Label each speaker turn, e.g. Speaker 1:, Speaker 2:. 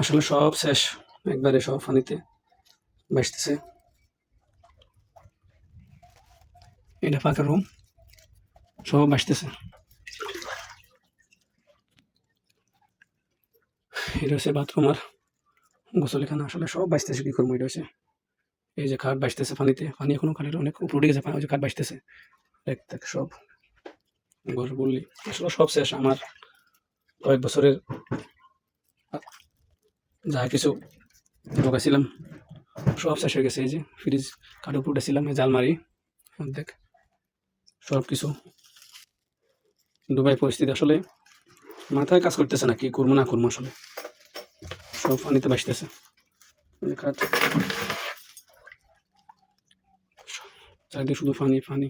Speaker 1: আসলে সব শেষ, একবারে সব পানিতে বাসতেছে এটা ফাঁকা রুম সব বাসতেছে এটা হচ্ছে বাথরুম আর গোসলখানা, আসলে সব বাঁচতেছে কি করব, এটা হচ্ছে। এই যে খাট বাঁচতেছে পানিতে, পানি এখনও খাটের অনেক উপরে গেছে পানি ওই যে খাট বাঁচতেছে দেখ দেখ, সব। ঘর বললি, আসলে সব শেষ। আমার কয়েক বছরের যা কিছু ঢোকাছিলাম, সব শেষ হয়ে গেছে, এই যে ফ্রিজ উপর উঠেছিলাম, এই জালমারি দেখ সব কিছু। দুবাই পরিস্থিতি আসলে মাথায় কাজ করতেছে না কি করব না করব আসলে? সব পানিতে বাসতেছে চারিদিকে শুধু পানি পানি।